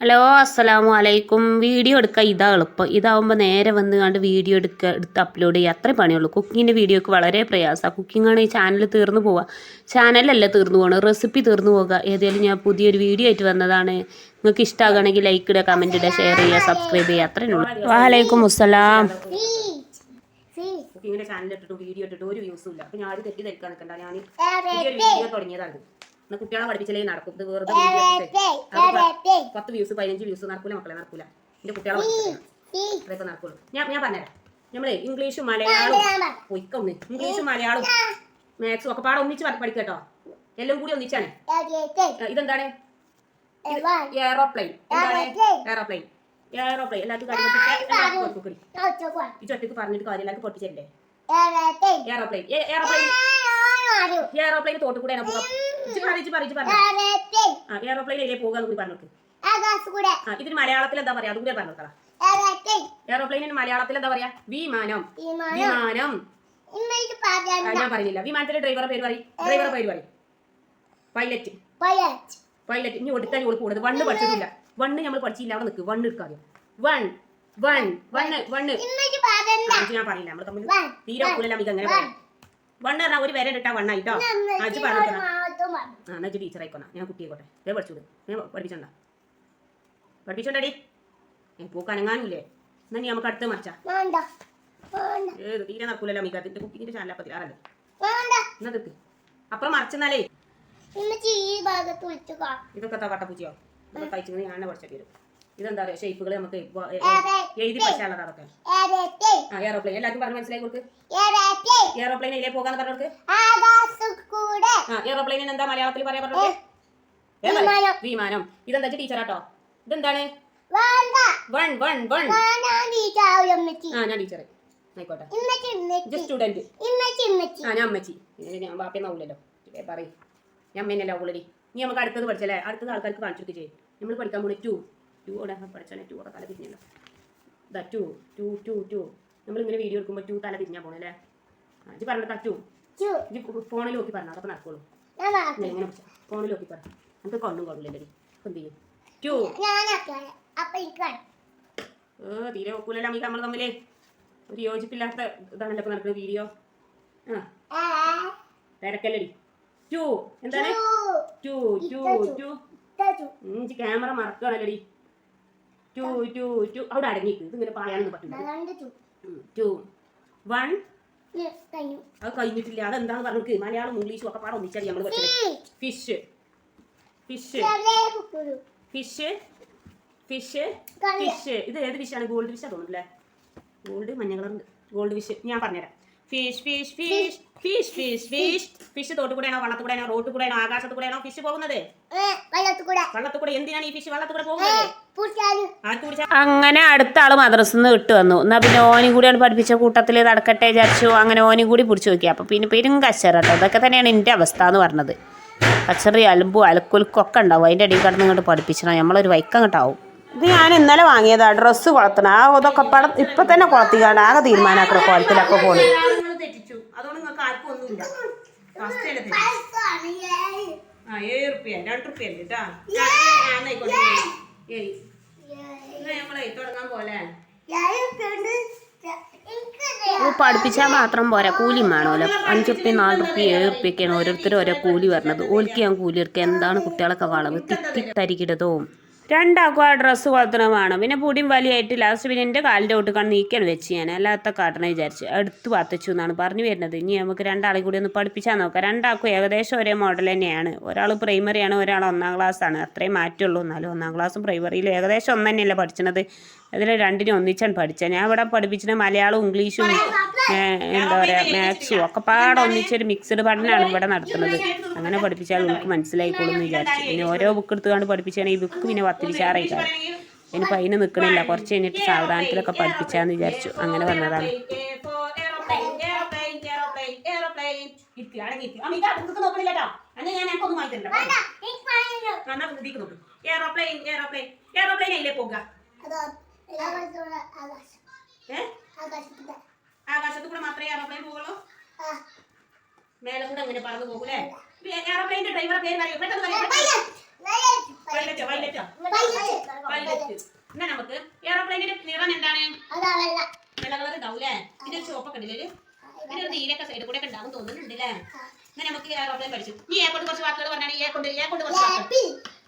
Hello അസ്സലാമു അലൈക്കും. Video എടുക്കുക ഇതാ എളുപ്പം. ഇതാവുമ്പോൾ നേരെ വന്ന് കണ്ട് വീഡിയോ എടുക്കുക എടുത്ത് അപ്ലോഡ് ചെയ്യുക അത്രേ പണിയുള്ളൂ. കുക്കിങ്ങിന്റെ വീഡിയോക്ക് വളരെ പ്രയാസമാണ് ആണ് ഈ ചാനൽ തീർന്നു പോവുക ചാനലല്ല തീർന്നു പോകണം റെസിപ്പി തീർന്നു പോകുക ഏതായാലും ഞാൻ പുതിയൊരു വീഡിയോ ആയിട്ട് വന്നതാണ്. നിങ്ങൾക്ക് ഇഷ്ടമാകുകയാണെങ്കിൽ ലൈക്ക് ഇടുക കമന്റ് ഇടുക ഷെയർ ചെയ്യുക സബ്സ്ക്രൈബ് ചെയ്യുക. അത്രേ ഉള്ളൂ. വാലൈക്കും അസ്സലാം. കുക്കിങ്ങിന്റെ ചാനലിട്ടിട്ട് വീഡിയോ ഇട്ടിട്ട് ഒരു വ്യൂസും ഇല്ല. അപ്പോൾ ഞാൻ ആരും തെറ്റി തിരക്കാൻ നിൽക്കണ്ട ഞാൻ വീഡിയോ തുടങ്ങിയതാണ്. എന്നാൽ കുട്ടികളെ പഠിപ്പിച്ചാലേ നടക്കും. ഇത് വെറുതെ പത്ത് വ്യൂസ് പതിനഞ്ച് വ്യൂസ് നടക്കൂല മക്കളെ നടക്കൂല. എന്റെ കുട്ടികളെ അതൊക്കെ നടക്കുള്ളൂ. ഞാൻ ഞാൻ പറഞ്ഞുതരാം. നമ്മളെ ഇംഗ്ലീഷും മലയാളവും പൊയ്ക്കൊന്നി ഇംഗ്ലീഷും മലയാളവും മാത്സും ഒക്കെ പാടെ ഒന്നിച്ച് പഠിക്കാം പഠിക്കട്ടോ എല്ലാം കൂടി ഒന്നിച്ചാണ്. ഇതെന്താണ്? എയറോപ്ലെയിൻ എയറോപ്ലെയിൻ എയറോപ്ലെയിൻ എല്ലാവർക്കും ഈ ചൊറ്റക്ക് പറഞ്ഞിട്ട് കാര്യം എല്ലാവർക്കും പൊട്ടിച്ചല്ലേ എയറോപ്ലെയിൻ എയറോപ്ലെയിൻ എയറോപ്ലെയിൻ തോട്ട് കൂടെ പോകാം ഇജ്ജ് പറ ഇജ്ജ് പറ ഇജ്ജ് പറ ആ എയറോപ്ലെയിൻ ഇതിലേ പോകാന്ന് കൂടി പറഞ്ഞു ആ ഇതിന് മലയാളത്തിൽ എന്താ പറയാ? അതുകൂടി പറഞ്ഞു നോക്കാം എയറോപ്ലെയിനിന് മലയാളത്തിൽ എന്താ പറയാ? വിമാനം. വിമാനം. ഞാൻ പറഞ്ഞില്ല. വിമാനത്തിലെ ഡ്രൈവറെ പേര് പറയും. ഡ്രൈവറെ പേര് പറയും. പൈലറ്റ് പൈലറ്റ് ഇനി കൊടുത്താൽ ഓൾ കൂടുതൽ വണ്ണ് പഠിച്ചിട്ടില്ല. വണ്ണ് നമ്മൾ പഠിച്ചില്ല. അവിടെ നിൽക്ക് വണ്ണ് എടുക്കാതെ വൺ. വൺ. വണ്ണ്. വണ്ണ്. ഞാൻ പറയില്ല നമ്മൾ തമ്മിൽ തീരെ ഒക്കില്ല നമുക്ക് അങ്ങനെ വണ്ണ് പറഞ്ഞാൽ ഒരു വരെ ഇട്ടാ വണ്ണായിട്ടോ അജ് പറഞ്ഞു ആ എന്നാ ടീച്ചർ ആയിക്കോണ ഞാൻ കുട്ടിയായിക്കോട്ടെ വേ പഠിച്ചത് ഞാൻ പഠിപ്പിച്ചണ്ട. പഠിപ്പിച്ചോണ്ടടി. ഏ പൂക്ക് അനങ്ങാനുമില്ലേ എന്നാ നീ നമുക്ക് അടുത്ത് മറിച്ചാ. ഏത്? തീരെ നടക്കൂലല്ലോ അമ്മിക്ക് അതിന്റെ കുക്കിങ്ങിന്റെ ചാനലപ്പത്തിൽ ആറല്ലേ എന്നാ തീർക്ക് അപ്പുറം മറിച്ചെന്നാലേ. ഇതൊക്കെ തവട്ടപ്പൂച്ചിയോ ഇതൊക്കെ തയ്ച്ചു ഞാൻ പഠിച്ചു വരും. ഇതെന്താ പറയുക ഷേപ്പുകൾ നമുക്ക് എഴുതി പഠിച്ചാലത് അതൊക്കെ. ആ എയറോപ്ലെയിൻ എല്ലാവർക്കും പറഞ്ഞ് മനസ്സിലായി കൊടുക്ക്. എയറോപ്ലെയിൻ ഇതിലേ പോകാന്ന് പറഞ്ഞു കൊടുക്ക്. ആ എയറോപ്ലെയിനിന് എന്താ മലയാളത്തിൽ പറയാ പറഞ്ഞു. വിമാനം. ഇതെന്താ ടീച്ചറാട്ടോ ഇതെന്താണ്? One one one. ആ ഞാൻ ടീച്ചർ ആയിക്കോട്ടെ. ഇതെന്താണ് സ്റ്റുഡന്റ് ആ ഞാൻ അമ്മച്ചി ഞാൻ ബാപ്പയൊന്നാവൂലല്ലോ പറയും. ഞാൻ അമ്മേനല്ല ഉള്ളടി നീ നമുക്ക് അടുത്തത് പഠിച്ചല്ലേ? അടുത്തത് ആൾക്കാർക്ക് കാണിച്ചു ചെയ്യും നമ്മൾ പഠിക്കാൻ പോണേ ടു ടു ഓടെ പഠിച്ചാൽ ടു ഓടെ തല തിരിഞ്ഞല്ലോ. The two two two two നമ്മളിങ്ങനെ വീഡിയോ എടുക്കുമ്പോൾ ടു തല തിരിഞ്ഞാൽ പോണല്ലേ ആ ഇത് പറഞ്ഞു ടു ഇത് ഫോണിൽ നോക്കി പറഞ്ഞു അതൊക്കെ നടക്കുള്ളൂ. എങ്ങനെ ഫോണിൽ നോക്കി പറ. നമുക്ക് കണ്ണും കൊള്ളില്ലടി അപ്പം എന്ത് ചെയ്യും? ടു ഏ തീരെ നോക്കൂലല്ലോ നമുക്ക് നമ്മൾ തമ്മിലേ. ഒരു യോജിപ്പില്ലാത്ത ഇതാണല്ലോ ഇപ്പം നടക്കുന്ന വീഡിയോ ആ. തിരക്കല്ലടി ടു എന്താണ്? ടു ടു ടു ക്യാമറ മറക്കുകയാണല്ലടി ടു ടു ടു അവിടെ അടങ്ങിയിട്ട് ഇതിങ്ങനെ പായാനൊന്നും പറ്റില്ല ടു വൺ അത് കഴിഞ്ഞിട്ടില്ല. അതെന്താന്ന് പറഞ്ഞു മലയാളം ഇംഗ്ലീഷും ഒക്കെ പാടം ഒന്നിച്ചാൽ നമ്മൾ പഠിച്ചത് fish fish fish fish fish ഇത് ഏത് ഫിഷാണ് ഗോൾഡ് ഫിഷാ തോന്നുന്നില്ലേ? ഗോൾഡ് മഞ്ഞ കളറുണ്ട് ഗോൾഡ് ഫിഷ് ഞാൻ പറഞ്ഞുതരാം. Fish fish fish fish fish fish fish thought കൂടെയാണോ വള്ളത്തിൽ കൂടെയാണോ റോട്ട് കൂടെയാണോ ആകാശത്ത് കൂടെയാണോ ഫിഷ് പോകുന്നത് വള്ളത്ത് കൂടെ എന്തിനാണ് ഈ ഫിഷ് വള്ളത്ത് കൂടെ പോകുന്നത് അങ്ങനെ അടുത്ത ആൾ മദ്രസിൽ നിന്ന് ഇട്ട് വന്നു. എന്നാ പിന്നെ ഓനി കൂടിയാണ് പഠിപ്പിച്ച കൂട്ടത്തിൽ നടക്കട്ടെ വിചാരിച്ചു. അങ്ങനെ ഓനി കൂടി പിടിച്ചു നോക്കി. അപ്പൊ പിന്നെ പെരും കച്ചറട്ടോ ഇതൊക്കെ തന്നെയാണ് എന്റെ അവസ്ഥ എന്ന് പറഞ്ഞത്. കച്ചറി അലമ്പും അലക്കൊലുക്കൊക്കെ ഉണ്ടാവും. അതിന്റെ അടിയിൽ കിടന്ന് ഇങ്ങോട്ട് പഠിപ്പിച്ചണം. നമ്മളൊരു വൈക്കങ്ങോട്ടാവും. ഇത് ഞാൻ ഇന്നലെ വാങ്ങിയതാ ഡ്രസ്സ് കുളത്തണം. ആ ഇതൊക്കെ പടം ഇപ്പൊ തന്നെ കുളത്തിക്കാണ് ആകെ തീരുമാനാക്കുന്ന കുളത്തിലൊക്കെ പോണു. റുപ്യ റുപ്യ പഠിപ്പിച്ചാൽ മാത്രം പോരാ. കൂലിയും വേണമല്ലോ അഞ്ചുറുപ്യ നാല് റുപ്യ ഏഴ് റുപ്യൊക്കെയാണ് ഓരോരുത്തരും ഓരോ കൂലി വരണത്. ഓൽക്ക് ഞാൻ കൂലി എടുക്കുക എന്താണ് കുട്ടികളൊക്കെ വളവ്? തിത്തിത്തരികിടതവും രണ്ടാക്കും ആ ഡ്രസ്സ് കൊളത്തണം വേണം. പിന്നെ പൊടിയും വലിയായിട്ട് ലാസ്റ്റ് പിന്നെ എന്റെ കാലിന്റെ ഒട്ടുക്കാണ് നീക്കാൻ വെച്ച് ഞാൻ. അല്ലാത്ത കാട്ടണം വിചാരിച്ച്. അടുത്ത് പത്തച്ചു എന്നാണ് പറഞ്ഞു വരുന്നത്. ഇനി നമുക്ക് രണ്ടാളെ കൂടി ഒന്ന് പഠിപ്പിച്ചാൽ നോക്കാം. രണ്ടാൾക്കും ഏകദേശം ഒരേ മോഡൽ തന്നെയാണ്. ഒരാൾ പ്രൈമറിയാണ് ഒരാൾ ഒന്നാം ക്ലാസ്സാണ് അത്രയും മാറ്റമുള്ളൂ എന്നാലും ഒന്നാം ക്ലാസ്സും പ്രൈമറിയിലും ഏകദേശം ഒന്ന് തന്നെയല്ലേ പഠിച്ചത് അതിൽ രണ്ടിനും ഒന്നിച്ചാണ് പഠിച്ചത്. ഞാൻ ഇവിടെ പഠിപ്പിച്ചത് മലയാളവും ഇംഗ്ലീഷും എന്താ പറയുക മാത്സും ഒക്കെ പാടെ ഒന്നിച്ചൊരു മിക്സഡ് പഠനമാണ് ഇവിടെ നടത്തുന്നത്. അങ്ങനെ പഠിപ്പിച്ചാൽ നമുക്ക് മനസ്സിലായിക്കോളും എന്ന് വിചാരിച്ചു. പിന്നെ ഓരോ ബുക്ക് എടുത്തുകൊണ്ട് പഠിപ്പിച്ചാണെങ്കിൽ ഈ ബുക്ക് പിന്നെ പത്തിരിച്ചാറായിക്കാണ് ഇനിയിപ്പോൾ അതിന് നിൽക്കണില്ല കുറച്ച് കഴിഞ്ഞിട്ട് സാവധാനത്തിലൊക്കെ പഠിപ്പിച്ചാന്ന് വിചാരിച്ചു. അങ്ങനെ വന്നതാണ്. ആകാശത്ത് കൂടെ മാത്രമേ എയറോപ്ലെയിൻ പോകുള്ളൂ മേലെ കൂടെ അങ്ങനെ പറന്നു പോകൂലേ എയർപ്ലെയിന്റെ ഡ്രൈവറെ പേര് പറയൂ. പെട്ടെന്ന് എന്നാ നമുക്ക് എയർപ്ലെയിനിന്റെ നിറം എന്താണ്? വെള്ള കളർ ഇതാവൂലേ ഇതിന്റെ ചുവപ്പൊക്കെ ഉണ്ടല്ലേ ഇതിന്റെ ഒരു നീലൊക്കെ സൈഡിൽ കൂടെ ഒക്കെ ഉണ്ടാകും തോന്നുന്നുണ്ടല്ലേ അങ്ങനെ നമുക്ക് എയർപ്ലെയിൻ പഠിച്ചു. ഈ എ കൊണ്ട് കുറച്ച് വാക്കുകൾ പറഞ്ഞാണ്. ഈ എ കൊണ്ട് എ കൊണ്ട് കുറച്ച് വാക്കുകൾ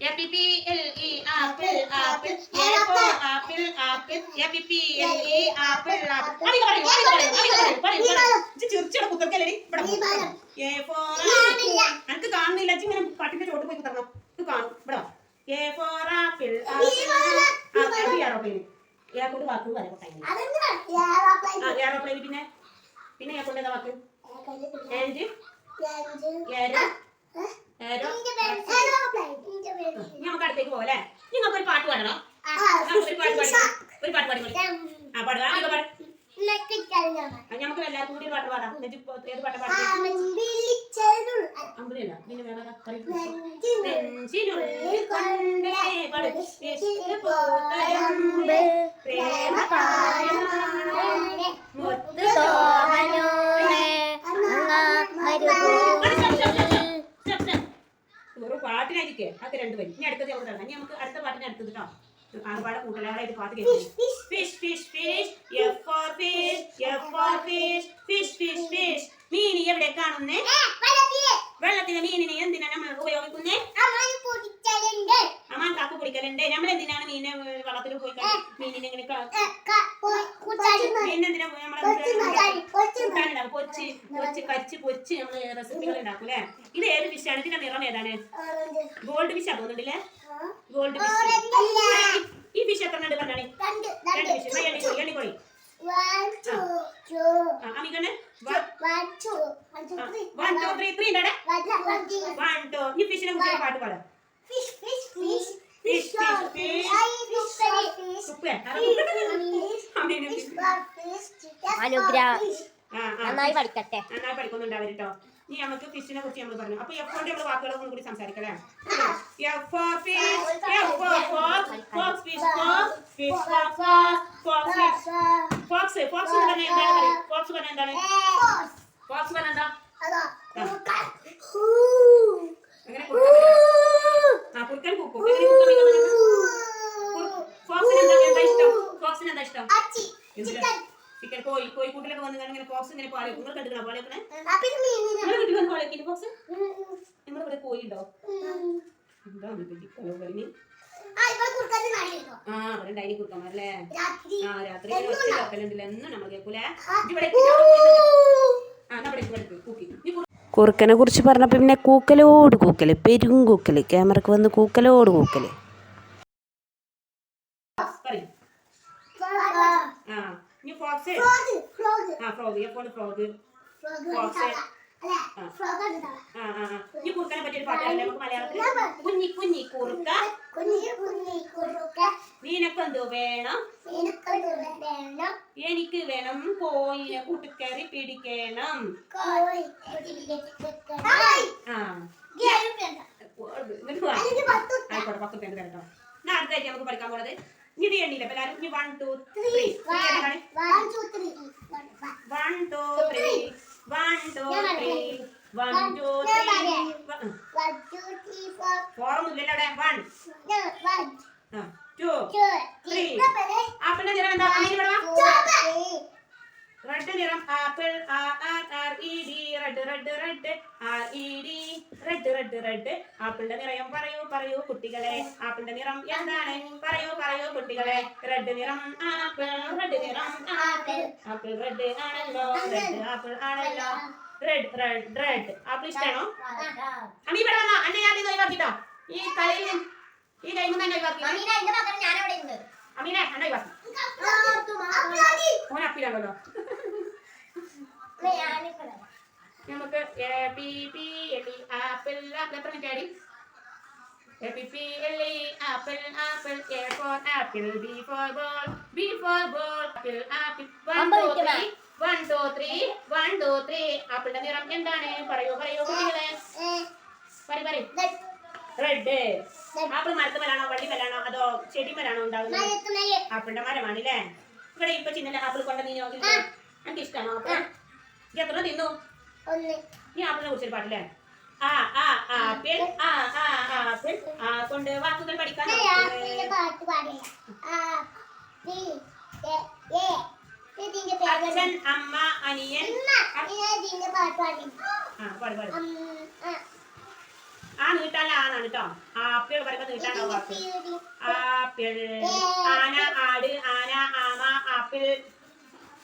A P P L E apple apple A for apple apple. A P P L E apple apple. അടിക്ക് പറയൂ അടിക്ക് പറയൂ അടിക്ക് പറയൂ പറയൂ പറയൂ ഇജ്ജ് ചിരിച്ചോട് കുത്തർക്കല്ലേ ഇവിടെ A for അനക്ക് കാണുന്നില്ല. ഇജ്ജ് ഇങ്ങനെ പട്ടിന്റെ ചോട്ട് പോയി കുത്തരണം ഇത് കാണും. ഇവിടെ A for apple apple. Aeroplane ഇയാൾക്കൊണ്ട് വാക്ക് പറയാം എയറോപ്ലെയിൻ പിന്നെ? പിന്നെ ഇയാൾക്കൊണ്ട് ഏതാ വാക്ക്? ആൻഡ് ഒരു പാട്ട് പാടി. ആ പാടുക. ആ, ഇങ്ങ് പാട്. നമുക്ക് എല്ലാവർക്കും കൂടി പാട്ട് പാടാം. ഏത് പാട്ട് പാടാം? അമ്പലല്ല പിന്നെ വേറെ. ഒരു പാട്ടിനായിരിക്കേ അത് രണ്ട് വരി. ഇനി അടുത്തത് നമുക്ക് അടുത്ത പാട്ടിന് അടുത്തത് കേട്ടോ ആകപ്പാടെ കൂട്ടലാളായിട്ട് പാട്ട് കേൾക്കും fish fish fish F for fish F for fish fish fish fish മീൻ എവിടെ കാണുന്നേ? വെള്ളത്തിലെ. മീനിനെ എന്തിനാ നമ്മൾ ഉപയോഗിക്കുന്നേ? അമ്മാൻ കാക്ക് കുടിക്കലുണ്ട് നമ്മൾ എന്തിനാണ് മീനെ വെള്ളത്തിൽ പോയി മീനിനെ ഇങ്ങനെ മീനെന്തിനാ നമ്മളെ പൊച്ച് പൊച്ച് കരിച്ച് പൊച്ച് നമ്മൾ റെസിപ്പികൾ ഉണ്ടാക്കൂലേ ഇത് ഏത് ഫിഷാണ് ഇതിന്റെ നിറം ഏതാണ്? ഗോൾഡ് ഫിഷാ തോന്നുന്നുണ്ടല്ലേ ഗോൾഡ് ഫിഷ് ഈ ഫിഷ് എത്ര ഉണ്ട് പറഞ്ഞാണി? രണ്ട് ഫിഷ് എണ്ണിക്കോളി എണ്ണിക്കോളി പാട്ട് പാടാം. Fish fish fish fish fish fish fish ഉപ്പ് അനുഗ്രഹം. നന്നായി പഠിക്കട്ടെ. നന്നായി പഠിക്കുന്നുണ്ട് അവർ കേട്ടോ ഇനി നമുക്ക് ഫിഷിനെ കുറിച്ച് നമ്മൾ പറഞ്ഞു. അപ്പൊ എഫ് കൊണ്ട് നമ്മൾ വാക്കുകൾ ഒന്നും കൂടി സംസാരിക്കല്ലേ F for fish F for fox fox fish fox fish fox fox fish fox fox എന്ന് പറഞ്ഞാൽ എന്താണ് പറയും? ഫോക്സ് പറഞ്ഞാൽ എന്താണ്? ഫോക്സ് പറഞ്ഞാൽ എന്താ? അങ്ങനെ ആ. കുറുക്കൻ. കുക്കും എങ്ങനെ കുക്കും ഫോക്സിന് എന്താ എന്താ ഇഷ്ടം? ഫോക്സിന് എന്താ ഇഷ്ടം? കോഴി കോഴിക്കൂട്ടിലൊക്കെ വന്ന് ഇങ്ങനെ ബോക്സ് ഇങ്ങനെ പാളി നിങ്ങൾ കണ്ടിട്ടാ പാളിയൊക്കെ നിങ്ങളുടെ വീട്ടിൽ വന്ന് പാളിയൊക്കെ ബോക്സ് നിങ്ങളുടെ ഇവിടെ കോഴി ഉണ്ടോ എന്താ കോഴി ആ കുറുക്കന്മാരല്ലേ? ആ രാത്രി ഒറ്റ വെക്കലുണ്ടല്ലോ എന്നും നമ്മൾ കേൾക്കൂലേ? ഇവിടെ ആ നമ്മുടെ ഇവിടെ കൂക്കി. കുറുക്കനെ കുറിച്ച് പറഞ്ഞപ്പോൾ പിന്നെ കൂക്കലോട് കൂക്കൽ പെരും കൂക്കൽ. ക്യാമറക്ക് വന്ന് കൂക്കലോട് കൂക്കൽ. പറയ്. ആ. ഇനി ഫോക്സ് ആ ഫ്രോഗ് എപ്പോഴും ഫ്രോഗ് ആ ഇനി കുറുക്കനെ പറ്റിയൊരു പാട്ടാണ് നമുക്ക് മലയാളത്തിൽ കുഞ്ഞി കുഞ്ഞി കുറുക്ക നിനക്കെന്തോ വേണം? എനിക്ക് വേണം കോയിനെ കൂട്ടിക്കറി പിടിക്കണം. വാ. ആയിക്കോട്ടെ പത്ത് പേര് എന്നാ അടുത്തായിട്ട് നമുക്ക് പഠിക്കാൻ പോണത്? ഇനി ഇത് എണ്ണിയില്ല അപ്പൊ എല്ലാരും ഇനി one two three one two three one two three one two three ഫോറൊന്നുമില്ലല്ലോ അവിടെ. വൺ ടു ത്രീ ആപ്പിളിന്റെ നിറം എന്താ? റെഡ് നിറം ആപ്പിൾ ആ R E D red red red R E D red red red ആപ്പിളിന്റെ നിറം പറയൂ പറയൂ കുട്ടികളെ. ആപ്പിളിന്റെ നിറം എന്താണ്? പറയൂ പറയൂ കുട്ടികളെ. റെഡ് നിറം ആപ്പിൾ റെഡ് നിറം ആപ്പിൾ. ആപ്പിൾ റെഡ് ആണല്ലോ റെഡ് ആപ്പിൾ ആണല്ലോ. റെഡ് റെഡ് റെഡ് ആപ്പിൾ ഇഷ്ടമാണോ അമ്മി ഇവിടെ വന്നോ. അന്നെ ഞാൻ ഇത് ഒഴിവാക്കിട്ടോ. ഈ കളിയിൽ ഈ ഗെയിം തന്നെ ഒഴിവാക്കി. അമ്മീനെ അന്നെ ഒഴിവാക്കി. ഓൻ അപ്പിലാണല്ലോ. നമുക്ക് A P P L E apple apple എത്ര മിനിറ്റ് ആടി A P P L E apple apple A for apple B for ball B for ball apple apple one two three one two three one two three ആപ്പിളിന്റെ നിറം എന്താണ്? പറയൂ പറയൂ കുട്ടികളെ. പറയ് പറയ്. റെഡ് ആപ്പിൾ മരത്തുമലാണോ വള്ളിമലാണോ അതോ ചെടിമലാണോ ഉണ്ടാവുന്നത്? ആപ്പിളിന്റെ മരമാണ് അല്ലേ ഇവിടെ ഇപ്പൊ ചിന്നല ആപ്പിൾ കൊണ്ട് നീ നോക്കി എനിക്ക് ഇഷ്ടമാണോ ആപ്പിൾ എത്ര തിന്നു? നീ ആപ്പിളിനെ കുറിച്ചൊരു പാട്ടില്ലേ? ആ ആ ആപ്പിൾ ആ ആ ആപ്പിൾ ആ കൊണ്ട് വാക്കുകൾ പഠിക്കാൻ അച്ഛൻ അമ്മ അനിയൻ ആ നീട്ടാൻ ആണാണ് കേട്ടോ. ആപ്പിൾ പറയുമ്പോ നീട്ടാണോ ആപ്പിൾ ആന ആട് ആപ്പിൾ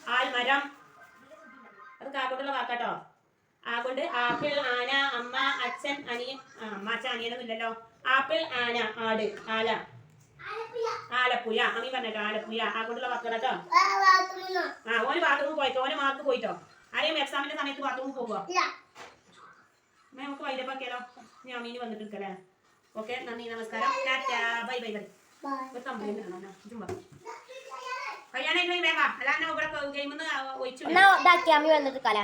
ആൽമരം. അത് കാക്കോട്ടുള്ള വാക്കാട്ടോ. ആ കൊണ്ട് ആപ്പിൾ ആന അമ്മ അച്ഛൻ അനിയൻ അമ്മ അച്ഛൻ അനിയനൊന്നും ഇല്ലല്ലോ. ആപ്പിൾ ആന ആട് ആല. ആലപ്പുഴ. അമ്മ പറഞ്ഞോ ആലപ്പുഴ. ആ കൊണ്ടുള്ള വാക്കുകളാട്ടോ ആ ഓന് ബാത്റൂമിൽ പോയിട്ടോ. ഓന് മാർക്ക് പോയിട്ടോ. ആരെയും എക്സാമിന്റെ സമയത്ത് ബാത്റൂമിൽ പോകുമോ അമ്മേ, നമുക്ക് വൈദ്യപ്പാക്കിയാലോ ഞാൻ മീന് വന്നിട്ട് ഓക്കെ നന്ദി നമസ്കാരം. ടാറ്റാ. Bye bye bye. ഒരു കംപ്ലൈന്റ് ആണോ ചുമ്മാ കല്യാണം വേഗം അല്ലാണ്ട് ഇവിടെ ഗെയിമിന്ന് ഒഴിച്ചു വന്നിട്ട് കല